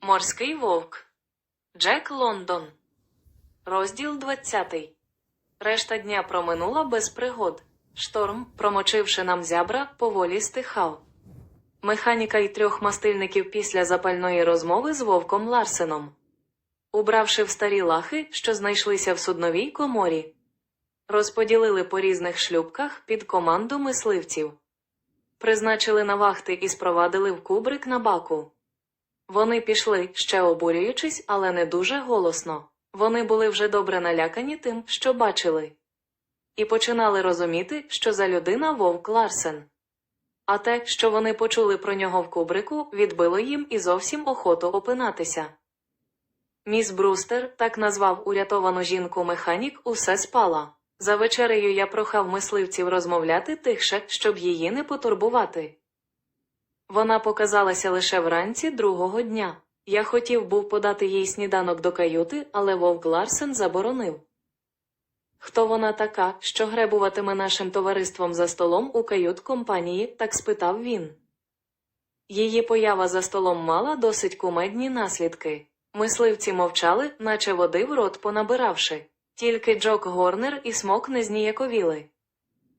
Морський вовк. Джек Лондон. Розділ 20. Решта дня проминула без пригод. Шторм, промочивши нам зябра, поволі стихав. Механіка й трьох мастильників після запальної розмови з вовком Ларсеном. Убравши в старі лахи, що знайшлися в судновій коморі, розподілили по різних шлюбках під команду мисливців, призначили на вахти і спровадили в кубрик на баку. Вони пішли, ще обурюючись, але не дуже голосно. Вони були вже добре налякані тим, що бачили, і починали розуміти, що за людина вовк Ларсен. А те, що вони почули про нього в кубрику, відбило їм і зовсім охоту опинатися. Міс Брустер, так назвав урятовану жінку механік, усе спала. За вечерею я прохав мисливців розмовляти тихше, щоб її не потурбувати. Вона показалася лише вранці другого дня. Я хотів був подати їй сніданок до каюти, але вовк Ларсен заборонив. Хто вона така, що гребуватиме нашим товариством за столом у кают компанії, так спитав він. Її поява за столом мала досить кумедні наслідки. Мисливці мовчали, наче води в рот понабиравши. Тільки Джок Горнер і смок не зніяковіли.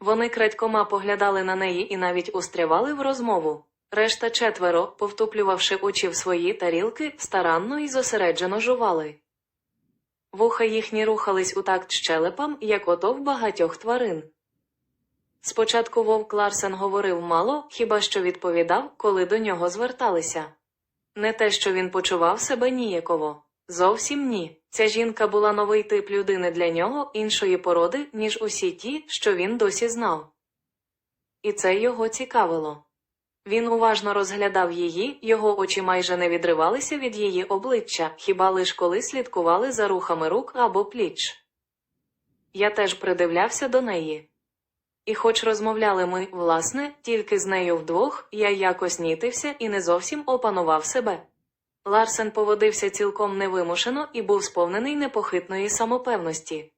Вони крадькома поглядали на неї і навіть устрявали в розмову. Решта четверо, повтуплювавши очі в свої тарілки, старанно і зосереджено жували. Вуха їхні рухались у такт щелепам, як ото в багатьох тварин. Спочатку вовк Ларсен говорив мало, хіба що відповідав, коли до нього зверталися. Не те, що він почував себе ніяково. Зовсім ні. Ця жінка була новий тип людини для нього іншої породи, ніж усі ті, що він досі знав. І це його цікавило. Він уважно розглядав її, його очі майже не відривалися від її обличчя, хіба лиш коли слідкували за рухами рук або пліч. Я теж придивлявся до неї. І хоч розмовляли ми, власне, тільки з нею вдвох, я якось нітився і не зовсім опанував себе. Ларсен поводився цілком невимушено і був сповнений непохитної самопевності.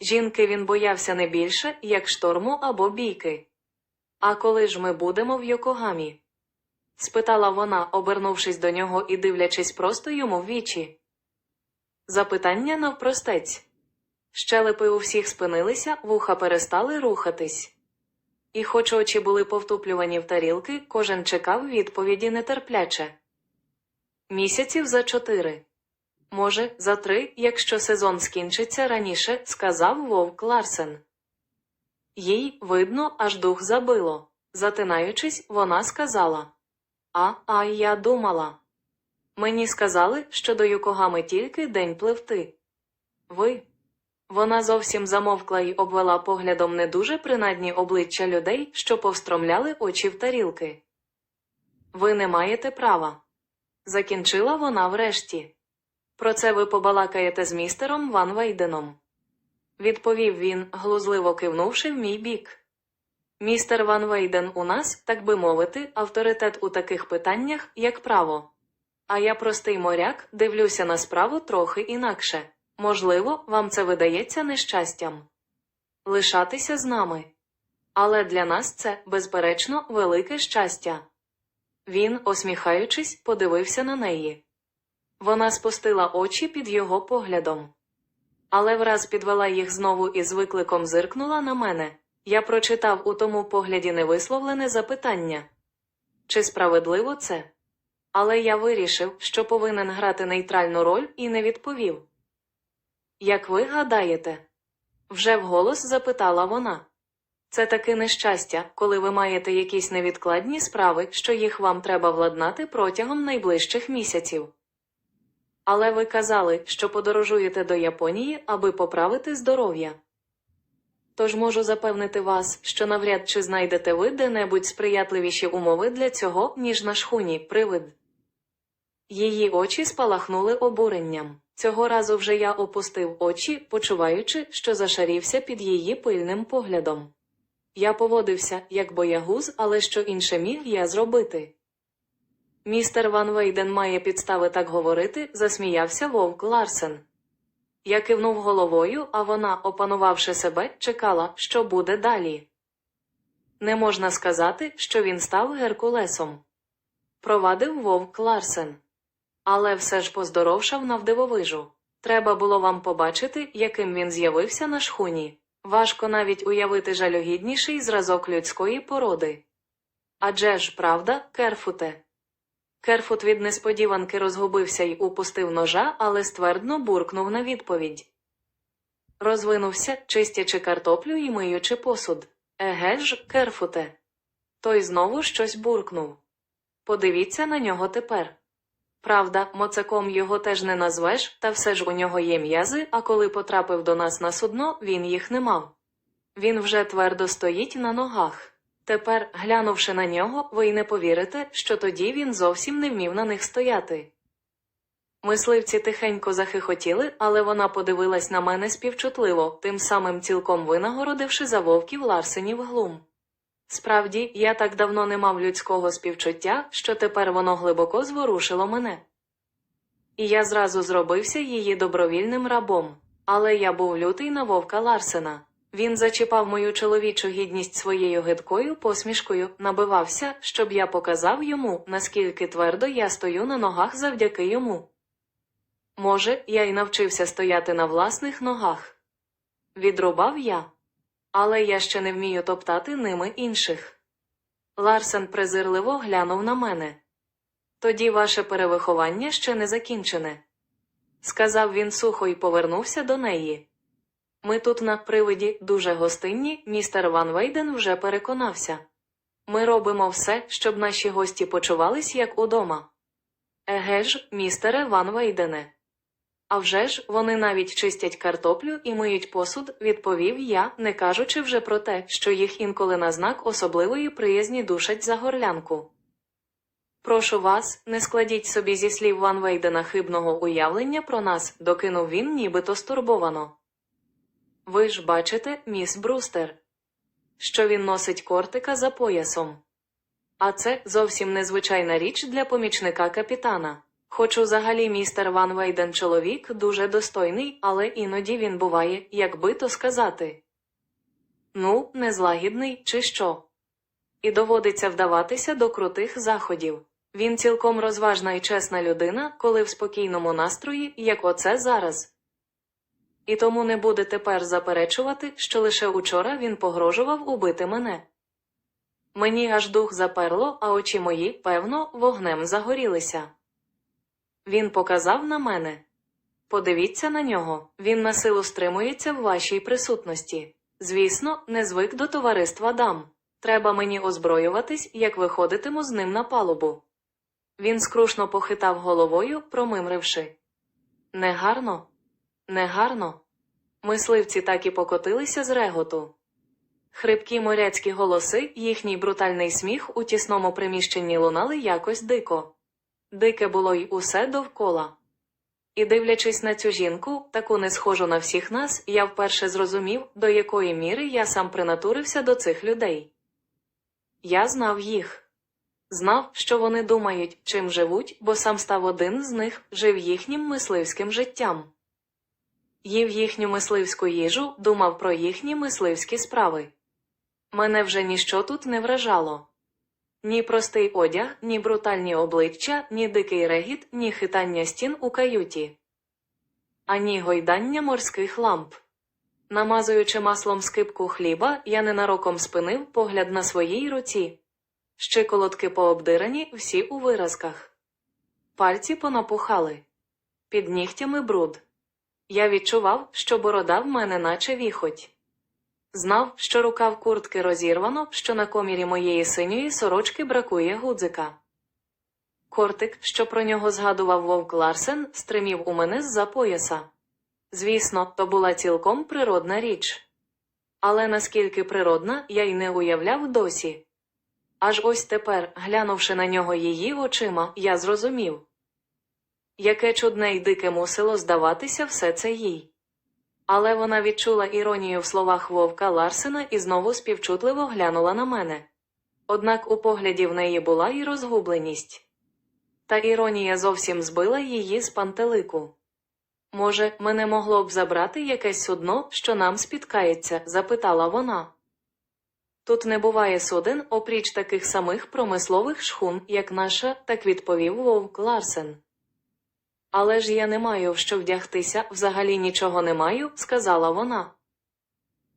Жінки він боявся не більше, як шторму або бійки. А коли ж ми будемо в Йокогамі? спитала вона, обернувшись до нього і дивлячись просто йому в вічі. Запитання навпростець. Щелепи у всіх спинилися, вуха перестали рухатись. І, хоч очі були повтуплювані в тарілки, кожен чекав відповіді нетерпляче. Місяців за чотири. Може, за три, якщо сезон скінчиться раніше, сказав вовк Ларсен. Їй, видно, аж дух забило. Затинаючись, вона сказала А, а я думала. Мені сказали, що до Юкогами тільки день пливти. Ви. Вона зовсім замовкла й обвела поглядом не дуже принадні обличчя людей, що повстромляли очі в тарілки. Ви не маєте права. Закінчила вона врешті. Про це ви побалакаєте з містером Ван Вейденом. Відповів він, глузливо кивнувши в мій бік. Містер Ван Вейден у нас, так би мовити, авторитет у таких питаннях, як право. А я простий моряк, дивлюся на справу трохи інакше. Можливо, вам це видається нещастям. Лишатися з нами. Але для нас це, безперечно, велике щастя. Він, осміхаючись, подивився на неї. Вона спустила очі під його поглядом. Але враз підвела їх знову і з викликом зиркнула на мене. Я прочитав у тому погляді невисловлене запитання чи справедливо це? Але я вирішив, що повинен грати нейтральну роль і не відповів. Як ви гадаєте? Вже вголос запитала вона. Це таки нещастя, коли ви маєте якісь невідкладні справи, що їх вам треба владнати протягом найближчих місяців. Але ви казали, що подорожуєте до Японії, аби поправити здоров'я. Тож можу запевнити вас, що навряд чи знайдете ви де-небудь сприятливіші умови для цього, ніж на шхуні, привид. Її очі спалахнули обуренням. Цього разу вже я опустив очі, почуваючи, що зашарівся під її пильним поглядом. Я поводився, як боягуз, але що інше міг я зробити. Містер Ван Вейден має підстави так говорити, засміявся вовк Ларсен. Я кивнув головою, а вона, опанувавши себе, чекала, що буде далі. Не можна сказати, що він став Геркулесом. Провадив вовк Ларсен. Але все ж поздоровшав навдивовижу. Треба було вам побачити, яким він з'явився на шхуні. Важко навіть уявити жалюгідніший зразок людської породи. Адже ж, правда, Керфуте? Керфут від несподіванки розгубився й упустив ножа, але ствердно буркнув на відповідь. Розвинувся, чистячи картоплю і миючи посуд. Еге ж, Керфуте. Той знову щось буркнув. Подивіться на нього тепер. Правда, моцаком його теж не назвеш, та все ж у нього є м'язи, а коли потрапив до нас на судно, він їх не мав. Він вже твердо стоїть на ногах. Тепер, глянувши на нього, ви й не повірите, що тоді він зовсім не вмів на них стояти. Мисливці тихенько захихотіли, але вона подивилась на мене співчутливо, тим самим цілком винагородивши за вовків Ларсенів глум. Справді, я так давно не мав людського співчуття, що тепер воно глибоко зворушило мене. І я зразу зробився її добровільним рабом. Але я був лютий на вовка Ларсена. Він зачіпав мою чоловічу гідність своєю гидкою посмішкою, набивався, щоб я показав йому, наскільки твердо я стою на ногах завдяки йому. Може, я й навчився стояти на власних ногах. Відрубав я. Але я ще не вмію топтати ними інших. Ларсен презирливо глянув на мене. Тоді ваше перевиховання ще не закінчене. Сказав він сухо і повернувся до неї. Ми тут на привиді дуже гостинні, містер Ван Вейден вже переконався. Ми робимо все, щоб наші гості почувались як удома. Еге ж, містере Ван Вейдене. А вже ж, вони навіть чистять картоплю і миють посуд, відповів я, не кажучи вже про те, що їх інколи на знак особливої приязні душать за горлянку. Прошу вас, не складіть собі зі слів Ван Вейдена хибного уявлення про нас, докинув він нібито стурбовано. Ви ж бачите, міс Брустер, що він носить кортика за поясом. А це зовсім незвичайна річ для помічника капітана. Хоч взагалі містер Ван Вейден чоловік дуже достойний, але іноді він буває, як би то сказати. Ну, незлагідний, чи що. І доводиться вдаватися до крутих заходів. Він цілком розважна і чесна людина, коли в спокійному настрої, як оце зараз. І тому не буде тепер заперечувати, що лише учора він погрожував убити мене. Мені аж дух заперло, а очі мої, певно, вогнем загорілися. Він показав на мене. Подивіться на нього, він на силу стримується в вашій присутності. Звісно, не звик до товариства дам. Треба мені озброюватись, як виходитиму з ним на палубу. Він скрушно похитав головою, промимривши. Негарно, негарно. Мисливці так і покотилися з реготу. Хрипкі моряцькі голоси, їхній брутальний сміх у тісному приміщенні лунали якось дико. Дике було й усе довкола. І дивлячись на цю жінку, таку не схожу на всіх нас, я вперше зрозумів, до якої міри я сам принатурився до цих людей. Я знав їх. Знав, що вони думають, чим живуть, бо сам став один з них, жив їхнім мисливським життям. Їв їхню мисливську їжу, думав про їхні мисливські справи. Мене вже ніщо тут не вражало. Ні простий одяг, ні брутальні обличчя, ні дикий регіт, ні хитання стін у каюті, ані гойдання морських ламп. Намазуючи маслом скипку хліба, я ненароком спинив погляд на своїй руці. Щиколотки пообдирані, всі у виразках. Пальці понапухали. Під нігтями бруд. Я відчував, що борода в мене наче віхоть. Знав, що рукав куртки розірвано, що на комірі моєї синьої сорочки бракує гудзика. Кортик, що про нього згадував вовк Ларсен, стримів у мене з-за пояса. Звісно, то була цілком природна річ. Але наскільки природна, я й не уявляв досі. Аж ось тепер, глянувши на нього її очима, я зрозумів. Яке чудне й дике мусило здаватися все це їй. Але вона відчула іронію в словах вовка Ларсена і знову співчутливо глянула на мене. Однак у погляді в неї була і розгубленість. Та іронія зовсім збила її з пантелику. Може, мене могло б забрати якесь судно, що нам спіткається? запитала вона. Тут не буває суден, опріч таких самих промислових шхун, як наша, так відповів вовк Ларсен. Але ж я не маю в що вдягтися, взагалі нічого не маю, сказала вона.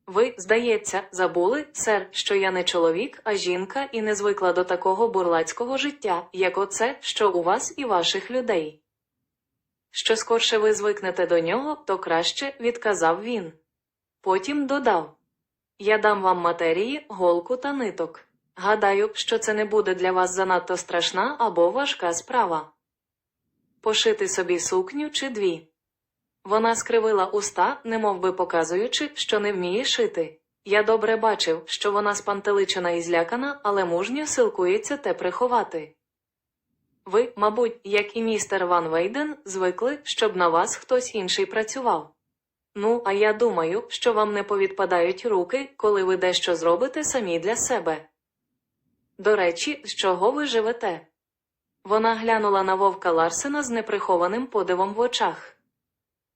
Ви, здається, забули, сер, що я не чоловік, а жінка і не звикла до такого бурлацького життя, як оце, що у вас і ваших людей. Що скорше ви звикнете до нього, то краще, відказав він. Потім додав Я дам вам матерії, голку та ниток. Гадаю, що це не буде для вас занадто страшна або важка справа. Пошити собі сукню чи дві. Вона скривила уста, немов би показуючи, що не вміє шити. Я добре бачив, що вона спантеличена і злякана, але мужньо силкується те приховати. Ви, мабуть, як і містер Ван Вейден, звикли, щоб на вас хтось інший працював. Ну, а я думаю, що вам не повідпадають руки, коли ви дещо зробите самі для себе. До речі, з чого ви живете? Вона глянула на вовка Ларсена з неприхованим подивом в очах.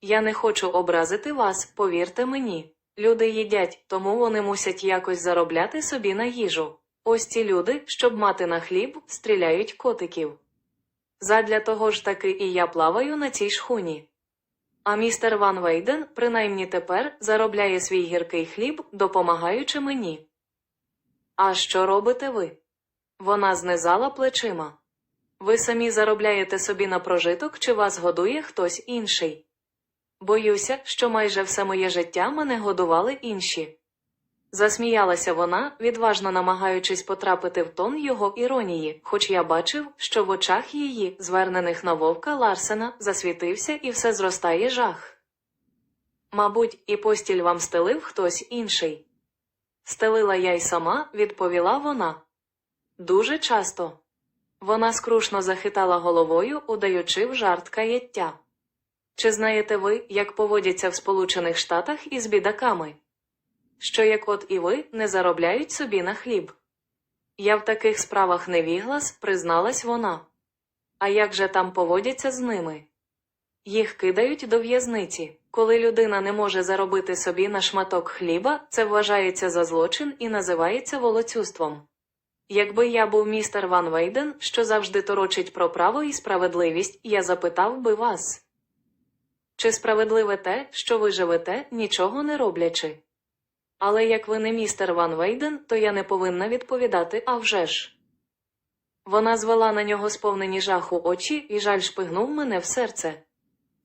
Я не хочу образити вас, повірте мені. Люди їдять, тому вони мусять якось заробляти собі на їжу. Ось ці люди, щоб мати на хліб, стріляють котиків. Задля того ж таки і я плаваю на цій шхуні. А містер Ван Вейден, принаймні тепер, заробляє свій гіркий хліб, допомагаючи мені. А що робите ви? Вона знизала плечима. Ви самі заробляєте собі на прожиток, чи вас годує хтось інший? Боюся, що майже все моє життя мене годували інші. Засміялася вона, відважно намагаючись потрапити в тон його іронії, хоч я бачив, що в очах її, звернених на вовка Ларсена, засвітився і все зростає жах. Мабуть, і постіль вам стелив хтось інший. Стелила я й сама, відповіла вона. Дуже часто. Вона скрушно захитала головою, удаючи в жарт каяття. Чи знаєте ви, як поводяться в Сполучених Штатах із бідаками? Що як от і ви не заробляють собі на хліб? Я в таких справах не віглас, призналась вона. А як же там поводяться з ними? Їх кидають до в'язниці. Коли людина не може заробити собі на шматок хліба, це вважається за злочин і називається волоцюством. Якби я був містер Ван Вейден, що завжди торочить про право і справедливість, я запитав би вас. Чи справедливе те, що ви живете, нічого не роблячи? Але як ви не містер Ван Вейден, то я не повинна відповідати «А вже ж». Вона звела на нього сповнені жаху очі і жаль шпигнув мене в серце.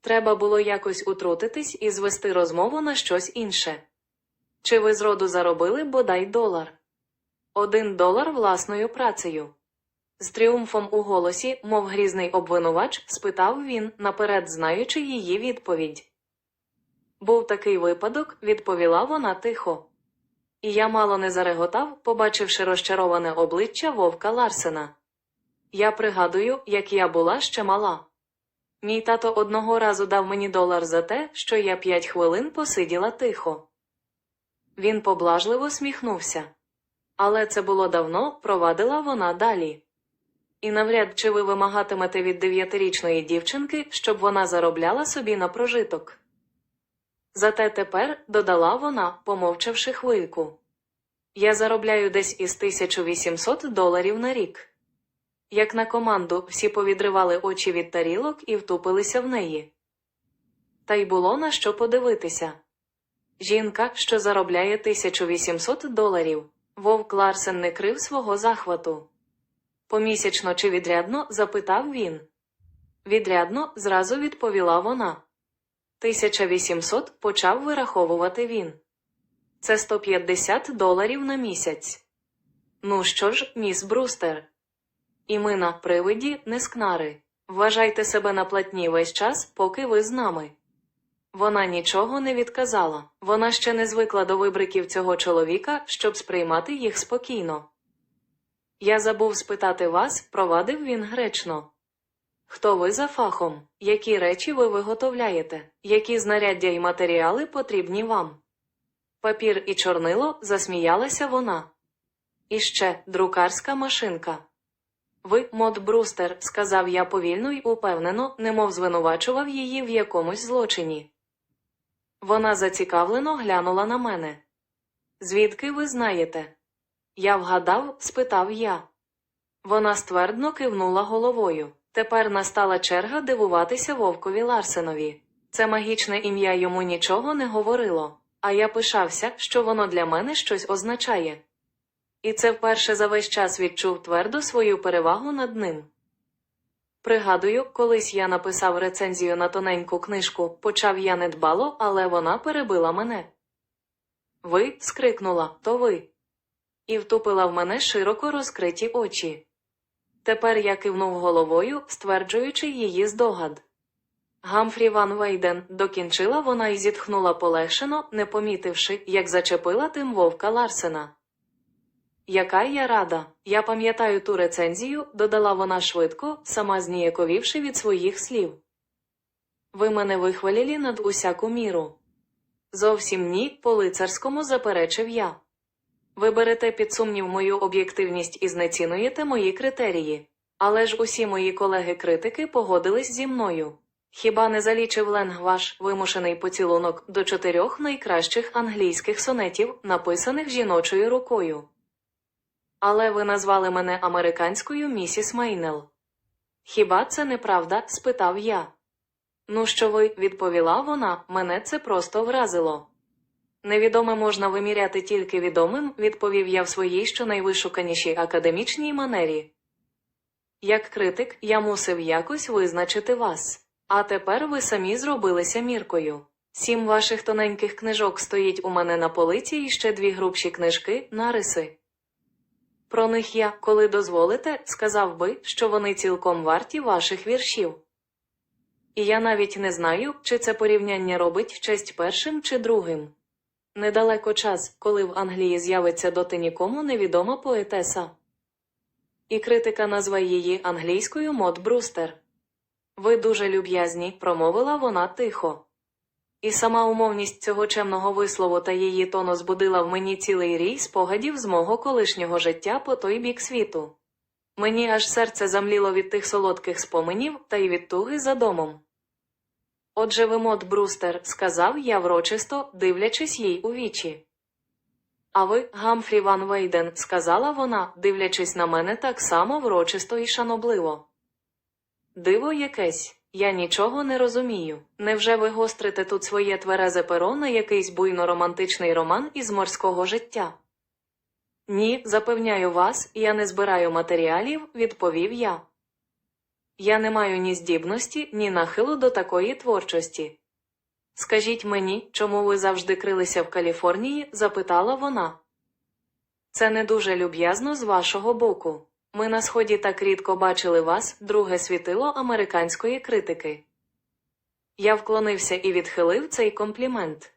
Треба було якось утрутитись і звести розмову на щось інше. Чи ви зроду заробили бодай долар? Один долар власною працею. З тріумфом у голосі, мов грізний обвинувач, спитав він, наперед знаючи її відповідь. Був такий випадок, відповіла вона тихо. І я мало не зареготав, побачивши розчароване обличчя вовка Ларсена. Я пригадую, як я була ще мала. Мій тато одного разу дав мені долар за те, що я п'ять хвилин посиділа тихо. Він поблажливо сміхнувся. Але це було давно, провадила вона далі. І навряд чи ви вимагатимете від дев'ятирічної дівчинки, щоб вона заробляла собі на прожиток. Зате тепер, додала вона, помовчавши хвильку. Я заробляю десь із 1800 доларів на рік. Як на команду, всі повідривали очі від тарілок і втупилися в неї. Та й було на що подивитися. Жінка, що заробляє 1800 доларів, вовк Ларсен не крив свого захвату. Помісячно чи відрядно? запитав він. Відрядно, зразу відповіла вона. 1800 почав вираховувати він. Це 150 доларів на місяць. Ну що ж, міс Брустер? І ми на привиді не скнари. Вважайте себе на платні весь час, поки ви з нами. Вона нічого не відказала, вона ще не звикла до вибриків цього чоловіка, щоб сприймати їх спокійно. Я забув спитати вас, провадив він гречно. Хто ви за фахом? Які речі ви виготовляєте? Які знаряддя і матеріали потрібні вам? Папір і чорнило засміялася вона. І ще друкарська машинка. Ви, мод Брустер, сказав я повільно й упевнено, немов звинувачував її в якомусь злочині. Вона зацікавлено глянула на мене. Звідки ви знаєте? Я вгадав, спитав я. Вона ствердно кивнула головою. Тепер настала черга дивуватися вовкові Ларсенові. Це магічне ім'я йому нічого не говорило, а я пишався, що воно для мене щось означає. І це вперше за весь час відчув твердо свою перевагу над ним. Пригадую, колись я написав рецензію на тоненьку книжку, почав я недбало, але вона перебила мене. Ви, скрикнула, то ви. І втупила в мене широко розкриті очі. Тепер я кивнув головою, стверджуючи її здогад. Гамфрі Ван Вейден докінчила вона і зітхнула полегшено, не помітивши, як зачепила тим вовка Ларсена. Яка я рада. Я пам'ятаю ту рецензію, додала вона швидко, сама зніяковівши від своїх слів. Ви мене вихвалили над усяку міру. Зовсім ні, по лицарському заперечив я. Ви берете під сумнів мою об'єктивність і знецінуєте мої критерії. Але ж усі мої колеги-критики погодились зі мною. Хіба не залічив Ленг ваш вимушений поцілунок до чотирьох найкращих англійських сонетів, написаних жіночою рукою? Але ви назвали мене американською місіс Мейнел. Хіба це неправда? спитав я. Ну, що ви, відповіла вона, мене це просто вразило. Невідоме можна виміряти тільки відомим, відповів я в своїй щонайвишуканішій академічній манері. Як критик, я мусив якось визначити вас. А тепер ви самі зробилися міркою. Сім ваших тоненьких книжок стоїть у мене на полиці і ще дві грубші книжки, нариси. Про них я, коли дозволите, сказав би, що вони цілком варті ваших віршів. І я навіть не знаю, чи це порівняння робить честь першим чи другим. Недалеко час, коли в Англії з'явиться доти нікому невідома поетеса. І критика назве її англійською Мод Брустер. Ви дуже люб'язні, промовила вона тихо. І сама умовність цього чемного вислову та її тону збудила в мені цілий рій спогадів з мого колишнього життя по той бік світу. Мені аж серце замліло від тих солодких споменів та й від туги за домом. Отже, ви мод Брустер, сказав я врочисто, дивлячись їй у вічі. А ви, Гамфрі Ван Вейден, сказала вона, дивлячись на мене так само врочисто і шанобливо. Диво якесь, я нічого не розумію. Невже ви гострите тут своє тверезе перо на якийсь буйно романтичний роман із морського життя? Ні, запевняю вас, я не збираю матеріалів, відповів я. Я не маю ні здібності, ні нахилу до такої творчості. Скажіть мені, чому ви завжди крилися в Каліфорнії? запитала вона. Це не дуже люб'язно з вашого боку. Ми на сході так рідко бачили вас, друге світило американської критики. Я вклонився і відхилив цей комплімент.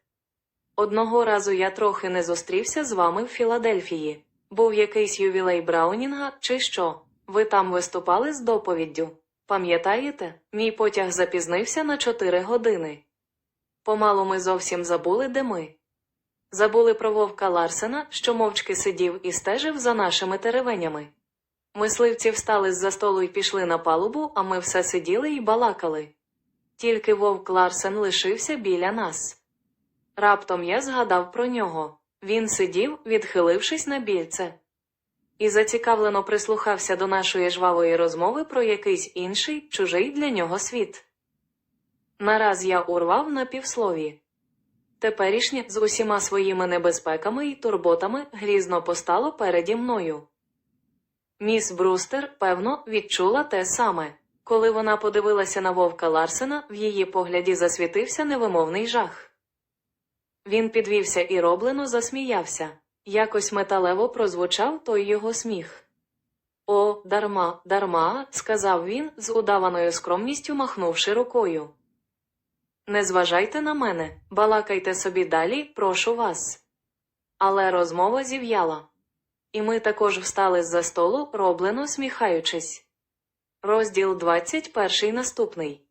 Одного разу я трохи не зустрівся з вами в Філадельфії. Був якийсь ювілей Браунінга, чи що? Ви там виступали з доповіддю. Пам'ятаєте, мій потяг запізнився на чотири години. Помалу ми зовсім забули, де ми. Забули про вовка Ларсена, що мовчки сидів і стежив за нашими теревенями. Мисливці встали з за столу і пішли на палубу, а ми все сиділи і балакали. Тільки вовк Ларсен лишився біля нас. Раптом я згадав про нього. Він сидів, відхилившись на більце, і зацікавлено прислухався до нашої жвавої розмови про якийсь інший, чужий для нього світ. Нараз я урвав на півслові. Теперішнє з усіма своїми небезпеками і турботами грізно постало переді мною. Міс Брустер, певно, відчула те саме. Коли вона подивилася на вовка Ларсена, в її погляді засвітився невимовний жах. Він підвівся і роблено засміявся. Якось металево прозвучав той його сміх. О, дарма, дарма, сказав він, з удаваною скромністю махнувши рукою. Не зважайте на мене, балакайте собі далі, прошу вас. Але розмова зів'яла. І ми також встали з за столу, роблено сміхаючись. Розділ 21 наступний.